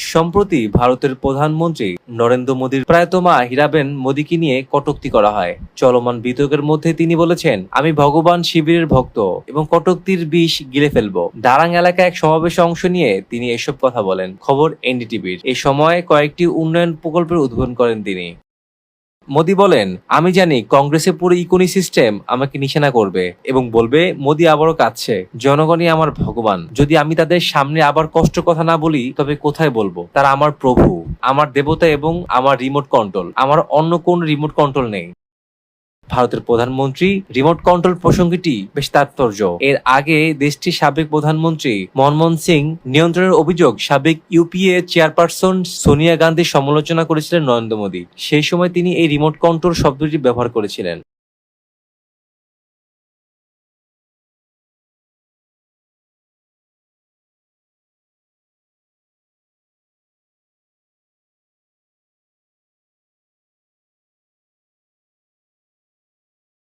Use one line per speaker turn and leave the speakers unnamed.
সম্প্রতি ভারতের প্রধানমন্ত্রী নরেন্দ্র মোদীর প্রায়তমা হীরাবেন মোদীকে নিয়ে কটোক্তি করা হয়। চলমান বিতর্কের মধ্যে তিনি বলেছেন, আমি ভগবান শিবিরের ভক্ত এবং কটোক্তির বিষ গিলে ফেলব। দারাং এলাকায় এক সমাবেশে অংশ নিয়ে তিনি এসব কথা বলেন। খবর এনডিটিভির। এ সময় কয়েকটি উন্নয়ন প্রকল্পের উদ্বোধন করেন তিনি। মোদি বলেন, আমি জানি কংগ্রেসের পুরো ইকোনি সিস্টেম আমাকে নিশানা করবে এবং বলবে, মোদি আবারও কাঁদছে। জনগণই আমার ভগবান। যদি আমি তাদের সামনে আবার কষ্ট কথা না বলি, তবে কোথায় বলব? তারা আমার প্রভু, আমার দেবতা এবং আমার রিমোট কন্ট্রোল আমার অন্য কোন রিমোট কন্ট্রোল নেই। ভারতের প্রধানমন্ত্রী রিমোট কন্ট্রোল প্রসঙ্গটি বেশ তাৎপর্য। এর আগে দেশটির সাবেক প্রধানমন্ত্রী মনমোহন সিং নিয়ন্ত্রণের অভিযোগ সাবেক ইউপিএ চেয়ারপারসন সোনিয়া গান্ধীর সমালোচনা করেছিলেন নরেন্দ্র মোদী। সেই সময় তিনি এই রিমোট কন্ট্রোল শব্দটি ব্যবহার করেছিলেন।